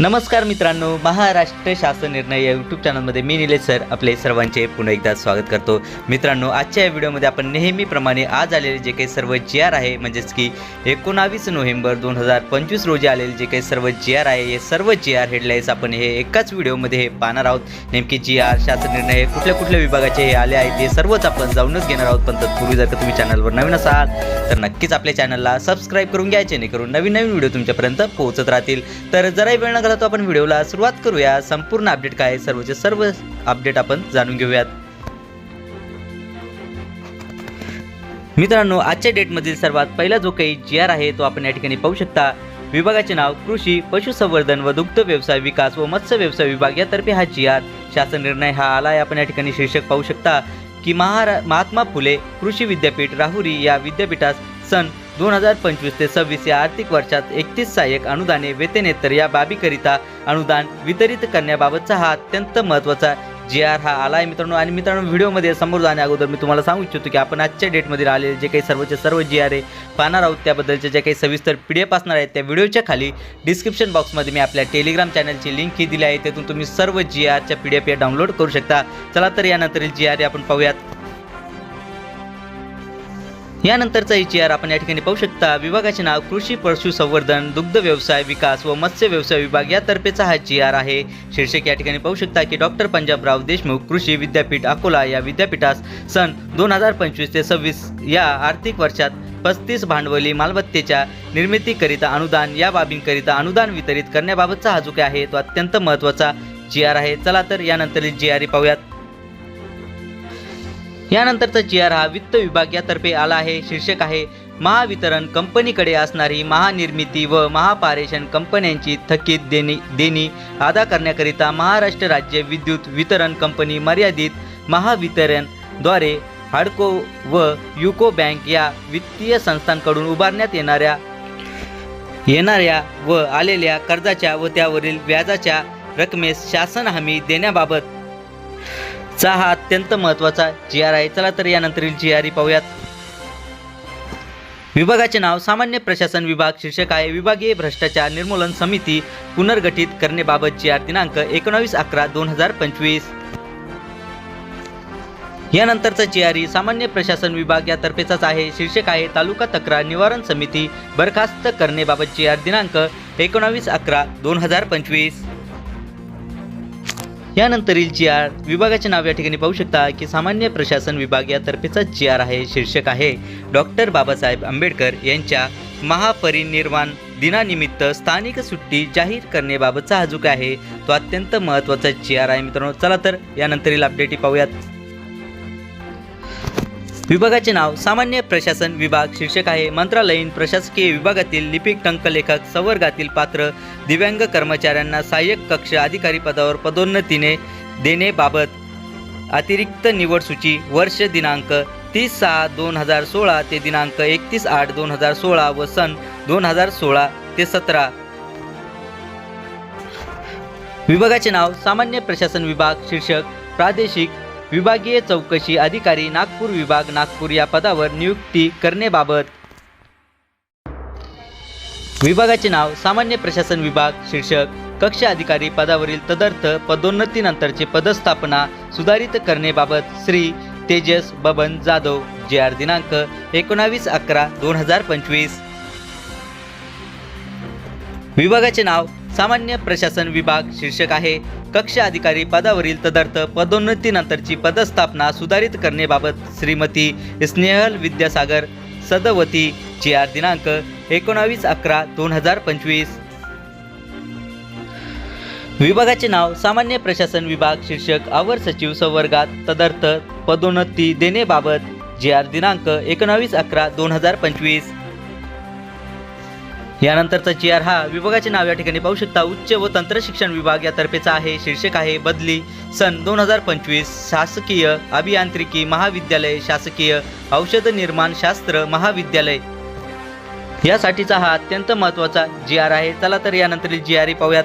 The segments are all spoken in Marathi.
नमस्कार मित्रांनो महाराष्ट्र शासन निर्णय या यूट्यूब चॅनलमध्ये मी निलेश सर आपले सर्वांचे पुन्हा एकदा स्वागत करतो. मित्रांनो आजच्या या व्हिडिओमध्ये आपण नेहमीप्रमाणे आज आलेले जे काही सर्व जी आर आहे म्हणजेच की एकोणावीस नोव्हेंबर दोन हजार पंचवीस रोजी आलेले जे काही सर्व जी आर आहे हे सर्व जी आर हेडलाईन्स आपण हे एकाच व्हिडिओमध्ये हे पाहणार आहोत. नेमकी जी आर शासन निर्णय हे कुठल्या कुठल्या विभागाचे हे आले आहेत हे सर्वच आपण जाऊनच घेणार आहोत. पण तत्पूर्वी जर का तुम्ही चॅनलवर नवीन असाल तर नक्कीच आपल्या चॅनलला सबस्क्राईब करून घ्यायचे जेणेकरून नवीन नवीन व्हिडिओ तुमच्यापर्यंत पोहोचत राहतील. तर जराही वेळ न तो आपण व्हिडिओला सुरुवात करूया. संपूर्ण अपडेट काय सर्वचे सर्व अपडेट आपण जाणून घेऊयात. मित्रांनो आजच्या डेटमधील सर्वात पहिला जो काही जी आर आहे तो आपण या ठिकाणी पाहू शकता. विभागाचे नाव कृषी पशुसंवर्धन व दुग्ध व्यवसाय विकास व मत्स्य व्यवसाय विभाग यातर्फे हा जी आर शासन निर्णय हा आला आहे आपण या ठिकाणी शीर्षक पाहू शकता की महारा महात्मा फुले कृषी विद्यापीठ राहुरी या विद्यापीठास सन दोन हजार पंचवीस ते सव्वीस या आर्थिक वर्षात एकतीस सहाय्यक अनुदाने वेतनेतर या बाबीकरिता अनुदान वितरित करण्याबाबतचा हा अत्यंत महत्त्वाचा जी आर हा आला आहे मित्रांनो. आणि मित्रांनो व्हिडिओमध्ये समोर जाण्या अगोदर मी तुम्हाला सांगू इच्छितो की आपण आजच्या डेटमध्ये आलेले जे काही सर्वचे सर्व जी आर आहे पाहणार आहोत त्याबद्दलचे जे काही सविस्तर पी डी एफ असणार आहेत त्या व्हिडिओच्या खाली डिस्क्रिप्शन बॉक्समध्ये मी आपल्या टेलिग्राम चॅनलची लिंक ही दिली आहे. त्यातून तुम्ही सर्व जी आरच्या पी डी एफ या डाउनलोड करू शकता. चला तर यानंतरील जी आर आपण पाहूयात. यानंतरचा जी आर आपण या ठिकाणी पाहू शकता. विभागाचे नाव कृषी पशुसंवर्धन दुग्ध व्यवसाय विकास व मत्स्य व्यवसाय विभाग यातर्फेचा हा जी आर आहे. शीर्षक या ठिकाणी पाहू शकता की डॉक्टर पंजाबराव देशमुख कृषी विद्यापीठ अकोला या विद्यापीठास सन दोन हजार पंचवीस ते सव्वीस या आर्थिक वर्षात पस्तीस भांडवली मालमत्तेच्या निर्मितीकरिता अनुदान या बाबींकरिता अनुदान वितरित करण्याबाबतचा हा जो काय आहे तो अत्यंत महत्त्वाचा जी आर आहे. चला तर यानंतर जी आर पाहूयात. यानंतरचा जी आर हा वित्त विभाग यातर्फे आला आहे. शीर्षक आहे महावितरण कंपनीकडे असणारी महानिर्मिती व महापारेषण कंपन्यांची थकीत देणी देणी अदा करण्याकरिता महाराष्ट्र राज्य विद्युत वितरण कंपनी मर्यादित महावितरणद्वारे हाडको व युको बँक या वित्तीय संस्थांकडून उभारण्यात येणाऱ्या येणाऱ्या व आलेल्या कर्जाच्या व त्यावरील व्याजाच्या रकमेस शासन हमी देण्याबाबत चा हा अत्यंत महत्त्वाचा जी आर आहे चला तर यानंतरील जी आर पाहूयात. विभागाचे नाव सामान्य प्रशासन विभाग शीर्षक आहे. विभागीय भ्रष्टाचार निर्मूलन समिती पुनर्गठित करण्याबाबत जी आर दिनांक एकोणावीस अकरा दोन हजार पंचवीस. यानंतरचा जी आर सामान्य प्रशासन विभाग यातर्फेचाच आहे. शीर्षक आहे तालुका तक्रार निवारण समिती बरखास्त करण्याबाबत जी आर दिनांक एकोणावीस अकरा दोन हजार पंचवीस. यानंतरील जी आर विभागाचे नाव या ठिकाणी पाहू शकता की सामान्य प्रशासन विभाग यातर्फेचा जी आर आहे शीर्षक आहे. डॉक्टर बाबासाहेब आंबेडकर यांच्या महापरिनिर्वाण दिनानिमित्त स्थानिक सुट्टी जाहीर करण्याबाबतचा हा जो काय आहे. तो अत्यंत महत्त्वाचा जी आर आहे मित्रांनो. चला तर यानंतरील अपडेटी पाहूयात. विभागाचे नाव सामान्य प्रशासन विभाग शीर्षक आहे. मंत्रालयीन प्रशासकीय विभागातील लिपिक टंकलेखक संवर्गातील पात्र दिव्यांग कर्मचाऱ्यांना सहाय्यक कक्ष अधिकारी पदावर पदोन्नतीने देणेबाबत अतिरिक्त निवड सूची वर्ष दिनांक तीस सहा दोन हजार सोळा ते दिनांक एकतीस आठ दोन हजार सोळा व सन दोन हजार सोळा ते सतरा. विभागाचे नाव सामान्य प्रशासन विभाग शीर्षक प्रादेशिक विभागीय चौकशी अधिकारी नागपूर विभाग नागपूर या पदावर नियुक्ती करण्याबाबत. विभागाचे नाव सामान्य प्रशासन विभाग शीर्षक कक्ष अधिकारी पदावरील तदर्थ पदोन्नतीनंतरचे पदस्थापना सुधारित करण्याबाबत श्री तेजस बबन जाधव जे आर दिनांक एकोणावीस अकरा दोन हजार पंचवीस. विभागाचे नाव सामान्य प्रशासन विभाग शीर्षक आहे कक्ष अधिकारी पदावरील तदर्थ पदोन्नतीनंतरची पदस्थापना सुधारित करण्याबाबत श्रीमती स्नेहल विद्यासागर सदवती ची आर दिनांक एकोणावीस अकरा दोन हजार पंचवीस. विभागाचे नाव सामान्य प्रशासन विभाग शीर्षक अवर सचिव संवर्गात तदर्थ पदोन्नती देण्याबाबत जी आर दिनांक एकोणावीस अकरा दोन हजार पंचवीस. यानंतरचा जी आर हा विभागाचे नाव या ठिकाणी पाहू शकता. उच्च व तंत्र शिक्षण विभाग यातर्फेचा आहे. शीर्षक आहे बदली. सन दोन हजार पंचवीस शासकीय अभियांत्रिकी महाविद्यालय शासकीय औषध निर्माण शास्त्र महाविद्यालय. यासाठीचा हा अत्यंत महत्त्वाचा जी आर आहे. चला तर यानंतरील जी आर पाहूयात.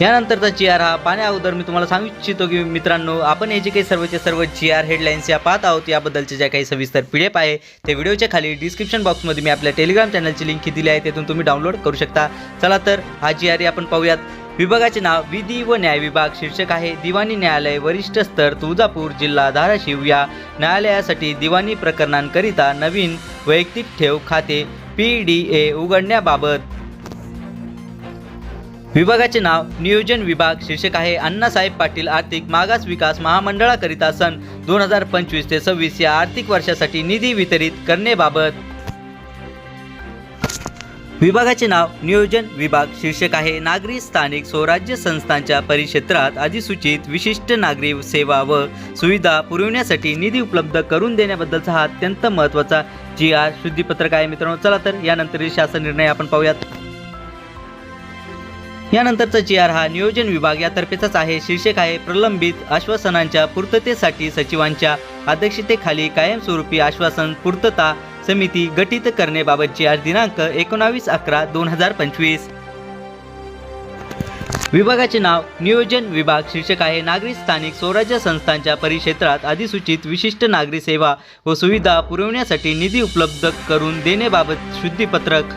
यानंतरचा जी आर हा पाण्या अगोदर मी तुम्हाला सांगू इच्छितो की मित्रांनो आपण हे जे काही सर्वचे सर्व जी आर हेडलाईन्स या पाहत आहोत याबद्दलच्या ज्या काही सविस्तर पी डी एफ आहे ते व्हिडिओच्या खाली डिस्क्रिप्शन बॉक्समध्ये मी आपल्या टेलिग्राम चॅनलची लिंक दिली आहे तेथून तुम्ही डाउनलोड करू शकता. चला तर हा जी आर आपण पाहूयात. विभागाचे नाव विधी व न्याय विभाग शीर्षक आहे दिवाणी न्यायालय वरिष्ठ स्तर तुळजापूर जिल्हा धाराशिव. या न्यायालयासाठी दिवाणी प्रकरणांकरिता नवीन वैयक्तिक ठेव खाते पी डी ए उघडण्याबाबत विभागाचे नाव नियोजन विभाग शीर्षक आहे अण्णासाहेब पाटील आर्थिक मागास विकास महामंडळाकरिता सन दोन हजार पंचवीस ते सव्वीस या आर्थिक वर्षासाठी निधी वितरित करण्याबाबत. विभागाचे नाव नियोजन विभाग शीर्षक आहे नागरी स्थानिक स्वराज्य संस्थांच्या परिक्षेत्रात अधिसूचित विशिष्ट नागरी सेवा व सुविधा पुरविण्यासाठी निधी उपलब्ध करून देण्याबद्दलचा हा अत्यंत महत्त्वाचा जी आर शुद्धीपत्रक आहे मित्रांनो. चला तर यानंतरील शासन निर्णय आपण पाहूयात. यानंतरचा जी आर हा नियोजन विभाग यातर्फेचाच आहे. शीर्षक आहे प्रलंबित आश्वासनांच्या पूर्ततेसाठी सचिवांच्या अध्यक्षतेखाली कायमस्वरूपी आश्वासन पूर्तता समिती गठीत करण्याबाबतची आज दिनांक एकोणावीस अकरा दोन हजार पंचवीस. विभागाचे नाव नियोजन विभाग शीर्षक आहे नागरी स्थानिक स्वराज्य संस्थांच्या परिक्षेत्रात अधिसूचित विशिष्ट नागरी सेवा व सुविधा पुरवण्यासाठी निधी उपलब्ध करून देण्याबाबत शुद्धीपत्रक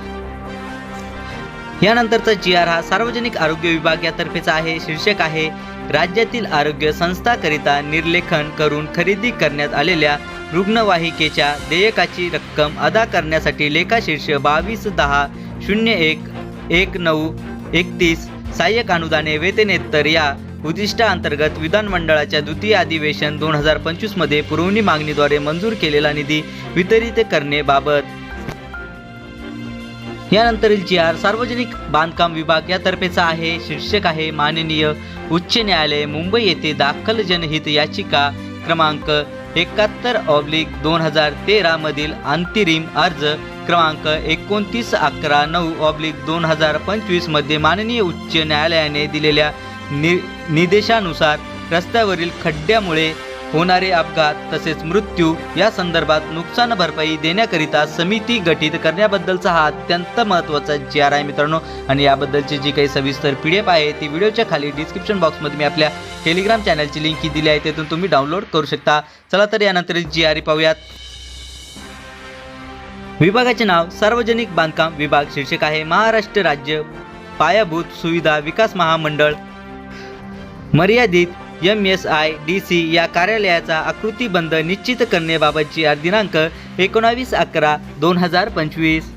यानंतरचा जी आर हा सार्वजनिक आरोग्य विभाग यातर्फेचा आहे शीर्षक आहे राज्यातील आरोग्य संस्थाकरिता निर्लेखन करून खरेदी करण्यात आलेल्या रुग्णवाहिकेच्या देयकाची रक्कम अदा करण्यासाठी लेखाशीर्ष बावीस दहा शून्य एक एक नऊ एकतीस सहाय्यक अनुदाने वेतनेत्तर या उद्दिष्टाअंतर्गत विधानमंडळाच्या द्वितीय अधिवेशन दोन हजार पंचवीसमध्ये पुरवणी मागणीद्वारे मंजूर केलेला निधी वितरित करण्याबाबत यानंतरील जी आर सार्वजनिक बांधकाम विभाग यातर्फेचा आहे शीर्षक आहे माननीय उच्च न्यायालय मुंबई येथे दाखल जनहित याचिका क्रमांक एकाहत्तर ऑब्लिक दोन हजार तेरा मधील अंतिरिम अर्ज क्रमांक एकोणतीस अकरा नऊ ऑब्लिक दोन हजार पंचवीसमध्ये माननीय उच्च न्यायालयाने दिलेल्या नि निर्देशानुसार रस्त्यावरील खड्ड्यामुळे होणारे अपघात तसेच मृत्यू या संदर्भात नुकसान भरपाई देण्याकरिता समिती गठीत करण्याबद्दलचा हा अत्यंत महत्त्वाचा जी आर आहे मित्रांनो. आणि याबद्दलची जी काही सविस्तर पी डी एफ आहे ती व्हिडिओच्या खाली डिस्क्रिप्शन बॉक्समध्ये मी आपल्या टेलिग्राम चॅनलची लिंक ही दिली आहे तेथून तुम्ही डाउनलोड करू शकता. चला तर यानंतर जी आर पाहूयात. विभागाचे नाव सार्वजनिक बांधकाम विभाग शीर्षक आहे महाराष्ट्र राज्य पायाभूत सुविधा विकास महामंडळ. मर्यादित M S I D C या कार्यालयाचा आकृतीबंध निश्चित करण्याबाबतची आज दिनांक एकोणावीस अकरा दोन हजार पंचवीस.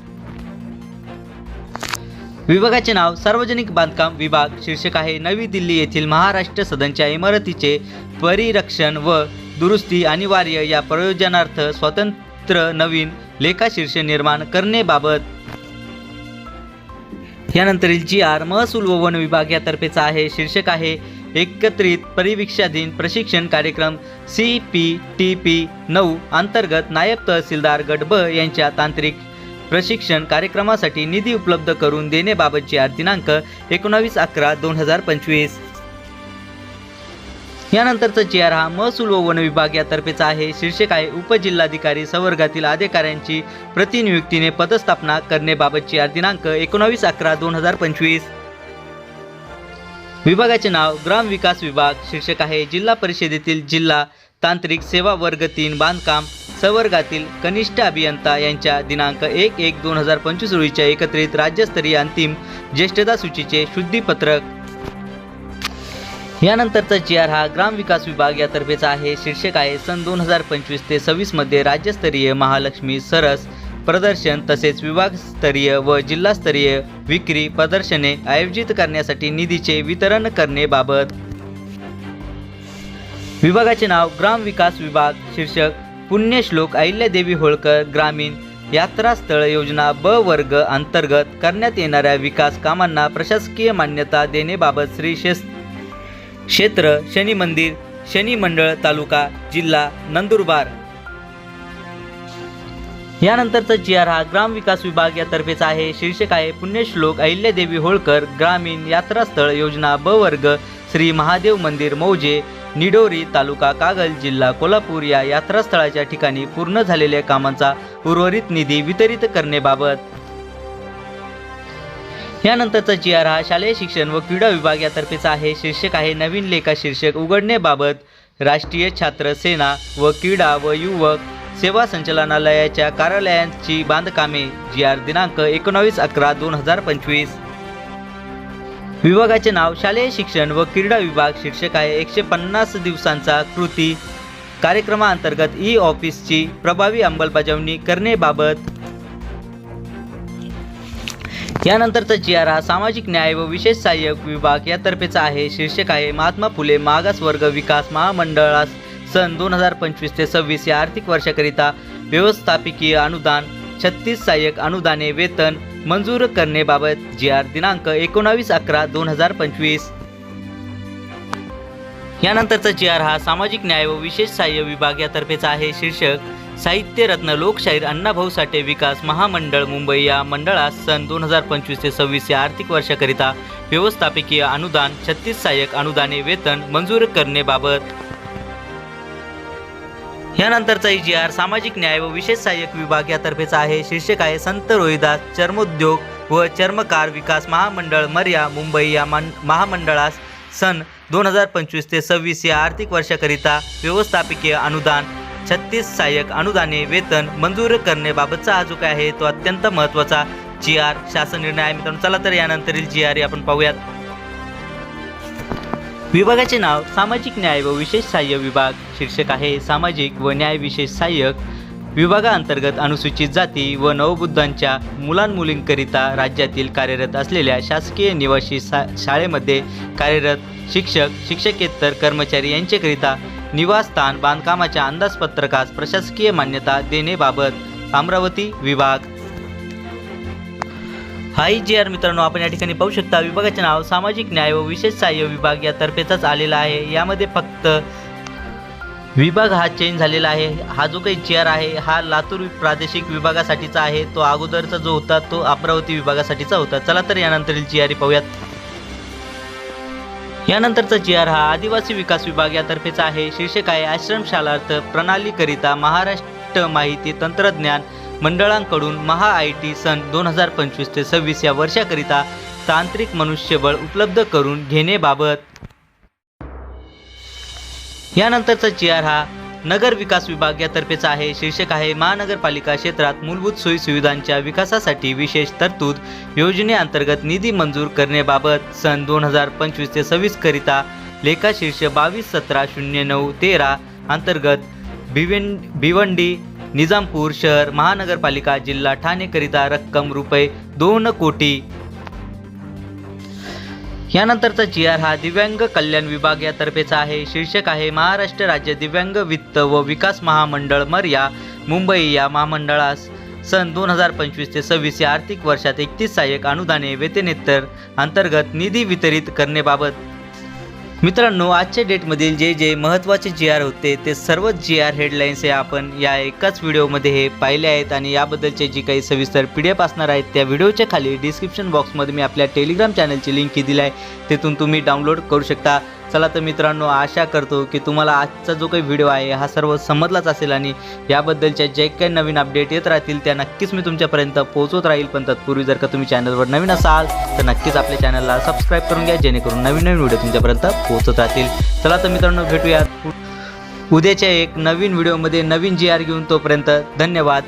विभागाचे नाव सार्वजनिक बांधकाम विभाग शीर्षक आहे नवी दिल्ली येथील महाराष्ट्र सदनच्या इमारतीचे परिरक्षण व दुरुस्ती अनिवार्य या प्रयोजनार्थ स्वतंत्र नवीन लेखाशीर्ष निर्माण करण्याबाबत. यानंतरील जी आर महसूल व वन विभाग यातर्फेचा आहे शीर्षक आहे एकत्रित परिवीक्षाधीन प्रशिक्षण कार्यक्रम सी पी टी पी नऊ अंतर्गत नायब तहसीलदार गट यांच्या तांत्रिक प्रशिक्षण कार्यक्रमासाठी निधी उपलब्ध करून देण्याबाबतची आज दिनांक एकोणावीस अकरा दोन हजार पंचवीस. यानंतरचा चेअर हा महसूल व वन विभाग यातर्फेचा आहे. शीर्षक आहे उपजिल्हाधिकारी संवर्गातील अधिकाऱ्यांची प्रतिनियुक्तीने पदस्थापना करण्याबाबतची आज दिनांक एकोणावीस अकरा दोन हजार पंचवीस. विभागाचे नाव ग्राम विकास विभाग शीर्षक आहे जिल्हा परिषदेतील जिल्हा तांत्रिक सेवा वर्ग तीन बांधकाम संवर्गातील कनिष्ठ अभियंता यांच्या दिनांक एक एक दोन हजार पंचवीस रोजीच्या एकत्रित राज्यस्तरीय अंतिम ज्येष्ठता सूचीचे शुद्धीपत्रक. यानंतरचा जी आर हा ग्रामविकास विभाग यातर्फेचा आहे. शीर्षक आहे सन दोन हजार पंचवीस ते सव्वीसमध्ये राज्यस्तरीय महालक्ष्मी सरस प्रदर्शन तसेच विभागस्तरीय व जिल्हास्तरीय विक्री प्रदर्शने आयोजित करण्यासाठी निधीचे वितरण करण्याबाबत. विभागाचे नाव ग्राम विकास विभाग शीर्षक पुण्यश्लोक अहिल्यादेवी होळकर ग्रामीण यात्रास्थळ योजना ब वर्ग अंतर्गत करण्यात येणाऱ्या विकास कामांना प्रशासकीय मान्यता देण्याबाबत श्री शेस क्षेत्र शनी मंदिर शनी मंडळ तालुका जिल्हा नंदुरबार यानंतरचा जी आर हा ग्राम विकास विभाग यातर्फेचा आहे. शीर्षक आहे पुण्यश्लोक अहिल्यादेवी होळकर ग्रामीण यात्रास्थळ योजना ब वर्ग श्री महादेव मंदिर मौजे निडोरी तालुका कागल जिल्हा कोल्हापूर या यात्रास्थळाच्या ठिकाणी पूर्ण झालेल्या कामांचा उर्वरित निधी वितरित करण्याबाबत. यानंतरचा जी आर हा शालेय शिक्षण व क्रीडा विभाग यातर्फेचा आहे. शीर्षक आहे नवीन लेखा शीर्षक उघडण्याबाबत राष्ट्रीय छात्र सेना व क्रीडा व युवक सेवा संचालनालयाच्या कार्यालयांची बांधकामे जी आर दिनांक एकोणावीस अकरा दोन हजार पंचवीस. विभागाचे नाव शालेय शिक्षण व क्रीडा विभाग शीर्षक आहे एकशे पन्नास दिवसांचा कृती. कार्यक्रमाअंतर्गत ई ऑफिसची प्रभावी अंमलबजावणी करण्याबाबत. यानंतरचा जी आर हा सामाजिक न्याय व विशेष सहाय्यक विभाग यातर्फेचा आहे. शीर्षक आहे महात्मा फुले मागास वर्ग विकास महामंडळास सन दोन हजार पंचवीस ते सव्वीस या आर्थिक वर्षाकरिता व्यवस्थापकीय अनुदान छत्तीस सहाय्यक अनुदाने वेतन मंजूर करण्याबाबत जी आर दिनांक एकोणावीस अकरा दोन हजार पंचवीस. यानंतरचा जी आर हा सामाजिक न्याय व विशेष सहाय्य विभाग यातर्फेचा आहे. शीर्षक साहित्य रत्न लोकशाहीर अण्णाभाऊ साठे विकास महामंडळ मुंबई या मंडळास सन दोन हजार पंचवीस ते सव्वीस या आर्थिक वर्षाकरिता व्यवस्थापकीय अनुदान छत्तीस सहाय्यक अनुदाने वेतन मंजूर करण्याबाबत यानंतरचा ई जी आर सामाजिक न्याय व विशेष सहाय्यक विभाग यातर्फेचा आहे. शीर्षक आहे संत रोहिदास चर्मोद्योग व चर्मकार विकास महामंडळ मर्या मुंबई या महामंडळास सन दोन हजार पंचवीस ते सव्वीस या आर्थिक वर्षाकरिता व्यवस्थापकीय अनुदान छत्तीस सहाय्यक अनुदाने वेतन मंजूर करण्याबाबतचा हा जो काय आहे तो अत्यंत महत्त्वाचा जी आर शासन निर्णय आहे मित्रांनो. चला तर यानंतरील जी आर आपण पाहूयात. विभागाचे नाव सामाजिक न्याय व विशेष सहाय्य विभाग. शीर्षक आहे सामाजिक व न्याय विशेष सहाय्यक. विभागाअंतर्गत अनुसूचित जाती व नवबुद्धांच्या मुलांमुलींकरिता राज्यातील कार्यरत असलेल्या शासकीय निवासी सा शाळेमध्ये कार्यरत शिक्षक शिक्षकेतर कर्मचारी यांच्याकरिता निवासस्थान बांधकामाच्या अंदाजपत्रकास प्रशासकीय मान्यता देण्याबाबत अमरावती विभाग हाय जी आर मित्रांनो आपण या ठिकाणी पाहू शकता विभागाचे नाव सामाजिक न्याय व विशेष सहाय्य विभाग यातर्फेचाच आलेला आहे. यामध्ये फक्त विभाग हा चेंज झालेला आहे. हा जो काही जी आर आहे हा लातूर प्रादेशिक विभागासाठीचा आहे. तो अगोदरचा जो होता तो अमरावती विभागासाठीचा होता. चला तर यानंतरील जी आर पाहूयात. यानंतरचा जी आर हा आदिवासी विकास विभाग यातर्फेचा आहे. शीर्षक आहे आश्रमशालार्थ प्रणालीकरिता महाराष्ट्र माहिती तंत्रज्ञान मंडळांकडून महा आय टी सन दोन हजार पंचवीस ते सव्वीस या वर्षाकरिता तांत्रिक मनुष्यबळ उपलब्ध करून घेणेबाबत यानंतरचा जी आर हा नगर विकास विभाग यातर्फेचा आहे. शीर्षक आहे महानगरपालिका क्षेत्रात मूलभूत सोयी सुविधांच्या विकासासाठी विशेष तरतूद योजनेअंतर्गत निधी मंजूर करण्याबाबत सन दोन हजार पंचवीस ते सव्वीस करिता लेखाशीर्ष बावीस सतरा शून्य नऊ तेरा अंतर्गत भिवंड भिवंडी निजामपूर शहर महानगरपालिका जिल्हा ठाणेकरिता रक्कम रुपये दोन कोटी. यानंतरचा जी आर हा दिव्यांग कल्याण विभाग यातर्फेचा आहे. शीर्षक आहे महाराष्ट्र राज्य दिव्यांग वित्त व विकास महामंडळ मर्या मुंबई या महामंडळास सन दोन हजार पंचवीस ते सव्वीस या आर्थिक वर्षात एकतीस सहाय्यक अनुदाने वेतनेतर अंतर्गत निधी वितरित करण्याबाबत मित्रांनो आजच्या डेटमधील जे जे महत्त्वाचे जी आर होते ते सर्व जी आर हेडलाईन्स हे आपण या एकाच व्हिडिओमध्ये हे पाहिले आहेत आणि याबद्दलचे जी काही सविस्तर पी डी एफ असणार आहेत त्या व्हिडिओच्या खाली डिस्क्रिप्शन बॉक्समध्ये मी आपल्या टेलिग्राम चॅनलची लिंक दिली आहे. तिथून तुम्ही डाउनलोड करू शकता. चला तर मित्रांनो आशा करतो की तुम्हाला आजचा जो काही व्हिडिओ आहे हा सर्व समजलाच असेल आणि याबद्दलच्या जे काही नवीन अपडेट येत राहतील त्या नक्कीच मी तुमच्यापर्यंत पोहोचवत राहील. पण तत्पूर्वी जर का तुम्ही चॅनलवर नवीन असाल तर नक्कीच आपल्या चॅनलला सबस्क्राईब करून घ्या जेणेकरून नवीन नवीन व्हिडिओ तुमच्यापर्यंत पोहोचत राहतील. चला तर मित्रांनो भेटूयात. उद्याच्या एक नवीन व्हिडिओमध्ये नवीन जी आर घेऊन तोपर्यंत धन्यवाद.